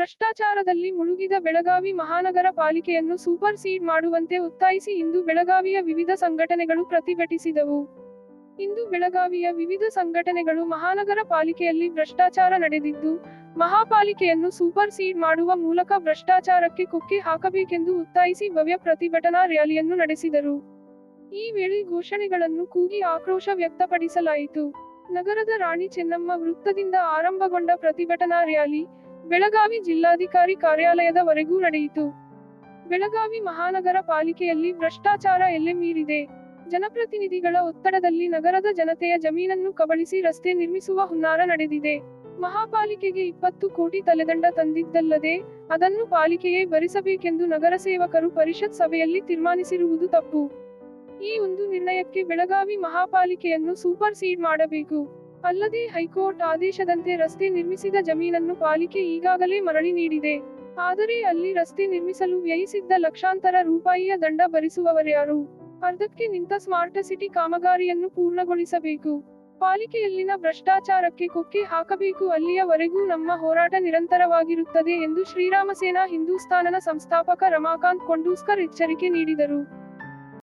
ಭ್ರಷ್ಟಾಚಾರದಲ್ಲಿ ಮುಳುಗಿದ ಬೆಳಗಾವಿ ಮಹಾನಗರ ಪಾಲಿಕೆಯನ್ನು super seed ಮಾಡುವಂತೆ ಒತ್ತಾಯಿಸಿ ಇಂದು ಬೆಳಗಾವಿಯ ವಿವಿಧ ಸಂಘಟನೆಗಳು ಪ್ರತಿಭಟಿಸಿದವು. ಇಂದು ಬೆಳಗಾವಿಯ ವಿವಿಧ ಸಂಘಟನೆಗಳು ಮಹಾನಗರ ಪಾಲಿಕೆಯಲ್ಲಿ ಭ್ರಷ್ಟಾಚಾರ ನಡೆದಿದ್ದು, ಮಹಾಪಾಲಿಕೆಯನ್ನು ಸೂಪರ್ ಸೀಡ್ ಮಾಡುವ ಮೂಲಕ ಭ್ರಷ್ಟಾಚಾರಕ್ಕೆ ಕೊಕ್ಕೆ ಹಾಕಬೇಕೆಂದು ಒತ್ತಾಯಿಸಿ ಭವ್ಯ ಪ್ರತಿಭಟನಾ ರ್ಯಾಲಿಯನ್ನು ನಡೆಸಿದರು. ಈ ವೇಳೆ ಘೋಷಣೆಗಳನ್ನು ಕೂಗಿ ಆಕ್ರೋಶ ವ್ಯಕ್ತಪಡಿಸಲಾಯಿತು. ನಗರದ ರಾಣಿ ಚೆನ್ನಮ್ಮ ವೃತ್ತದಿಂದ ಆರಂಭಗೊಂಡ ಪ್ರತಿಭಟನಾ ರ್ಯಾಲಿ ಬೆಳಗಾವಿ ಜಿಲ್ಲಾಧಿಕಾರಿ ಕಾರ್ಯಾಲಯದವರೆಗೂ ನಡೆಯಿತು. ಬೆಳಗಾವಿ ಮಹಾನಗರ ಪಾಲಿಕೆಯಲ್ಲಿ ಭ್ರಷ್ಟಾಚಾರ ಎಲ್ಲೆ ಮೀರಿದೆ. ಜನಪ್ರತಿನಿಧಿಗಳ ಒತ್ತಡದಲ್ಲಿ ನಗರದ ಜನತೆಯ ಜಮೀನನ್ನು ಕಬಳಿಸಿ ರಸ್ತೆ ನಿರ್ಮಿಸುವ ಹುನ್ನಾರ ನಡೆದಿದೆ. ಮಹಾಪಾಲಿಕೆಗೆ ಇಪ್ಪತ್ತು ಕೋಟಿ ತಲೆದಂಡ ತಂದಿದ್ದಲ್ಲದೆ ಅದನ್ನು ಪಾಲಿಕೆಯೇ ಭರಿಸಬೇಕೆಂದು ನಗರಸೇವಕರು ಪರಿಷತ್ ಸಭೆಯಲ್ಲಿ ತೀರ್ಮಾನಿಸಿರುವುದು ತಪ್ಪು. ಈ ಒಂದು ನಿರ್ಣಯಕ್ಕೆ ಬೆಳಗಾವಿ ಮಹಾಪಾಲಿಕೆಯನ್ನು ಸೂಪರ್ ಸೀಡ್ ಮಾಡಬೇಕು. ಅಲ್ಲದೆ ಹೈಕೋರ್ಟ್ ಆದೇಶದಂತೆ ರಸ್ತೆ ನಿರ್ಮಿಸಿದ ಜಮೀನನ್ನು ಪಾಲಿಕೆ ಈಗಾಗಲೇ ಮರಳಿ ನೀಡಿದೆ. ಆದರೆ ಅಲ್ಲಿ ರಸ್ತೆ ನಿರ್ಮಿಸಲು ವ್ಯಯಿಸಿದ್ದ ಲಕ್ಷಾಂತರ ರೂಪಾಯಿಯ ದಂಡ ಭರಿಸುವವರ್ಯಾರು ಅರ್ಧಕ್ಕೆ ನಿಂತ ಸ್ಮಾರ್ಟ್ ಸಿಟಿ ಕಾಮಗಾರಿಯನ್ನು ಪೂರ್ಣಗೊಳಿಸಬೇಕು. ಪಾಲಿಕೆಯಲ್ಲಿನ ಭ್ರಷ್ಟಾಚಾರಕ್ಕೆ ಕೊಕ್ಕೆ ಹಾಕಬೇಕು. ಅಲ್ಲಿಯವರೆಗೂ ನಮ್ಮ ಹೋರಾಟ ನಿರಂತರವಾಗಿರುತ್ತದೆ ಎಂದು ಶ್ರೀರಾಮಸೇನಾ ಹಿಂದೂಸ್ತಾನನ ಸಂಸ್ಥಾಪಕ ರಮಾಕಾಂತ್ ಕೊಂಡೂಸ್ಕರ್ ಎಚ್ಚರಿಕೆ ನೀಡಿದರು.